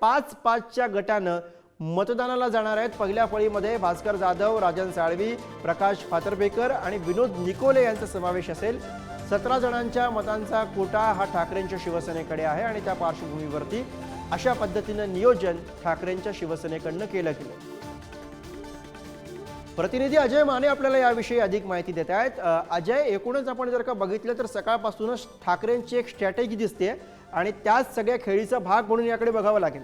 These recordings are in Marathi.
पाच पाचच्या गटानं मतदानाला जाणार आहेत. पहिल्या फळीमध्ये भास्कर जाधव राजन साळवी प्रकाश फातर्फेकर आणि विनोद निकोले यांचा समावेश असेल. सतरा जणांच्या मतांचा कोटा हा ठाकरेंच्या शिवसेनेकडे आहे आणि त्या पार्श्वभूमीवरती अशा पद्धतीनं नियोजन ठाकरेंच्या शिवसेनेकडनं केलं गेलं. प्रतिनिधी अजय माने आपल्याला याविषयी अधिक माहिती देत आहेत. अजय एकूणच आपण जर का बघितलं तर सकाळपासूनच ठाकरेंची एक स्ट्रॅटेजी दिसते आणि त्याच सगळ्या खेळीचा भाग म्हणून याकडे बघावं लागेल.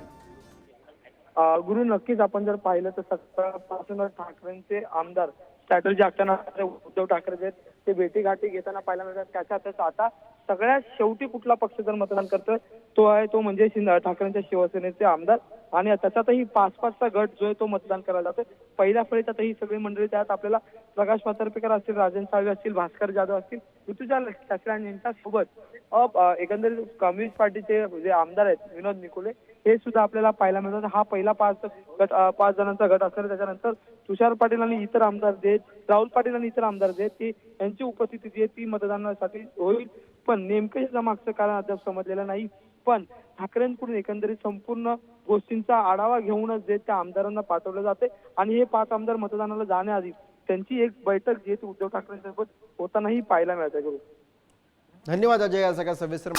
गुरु नक्कीच आपण जर पाहिलं तर सकाळपासूनच ठाकरेंचे आमदार स्ट्रॅटर्जी आखताना उद्धव ठाकरे जे आहेत, ते भेटीगाठी घेताना पाहायला मिळतात. त्याच्यातच आता सगळ्यात शेवटी कुठला पक्ष जर मतदान करतोय तो आहे तो म्हणजे ठाकरेंच्या शिवसेनेचे आमदार आणि त्याच्यातही पाच पाचचा गट जो आहे तो मतदान करायला जातोय. पहिल्या फळीत आता ही सगळी मंडळी त्यात आपल्याला प्रकाश पातर्पेकर असतील राजन साळवे असतील भास्कर जाधव असतील ऋतुजा ठाकरे यांच्या सोबत एकंदरीत कम्युनिस्ट पार्टीचे जे आमदार आहेत विनोद निकोले हे सुद्धा आपल्याला पाहायला मिळतात. हा पहिला पाच गट पाच जणांचा गट असणार त्याच्यानंतर तुषार पाटील आणि इतर आमदार जे राहुल पाटील आणि इतर आमदार जे आहेत यांची उपस्थिती जी आहे ती मतदानासाठी होईल. पण नेमकं याच्या मागचं कारण अद्याप समजलेलं नाही. पण ठाकरेंकडून एकंदरीत संपूर्ण गोष्टींचा आढावा घेऊनच जे त्या आमदारांना पाठवलं जाते. आणि हे पाच आमदार मतदानाला जाण्याआधी त्यांची एक बैठक जी उद्धव ठाकरेंसोबत होतानाही पाहायला मिळते. गुरु धन्यवाद अजय या सगळ्या सविस्तर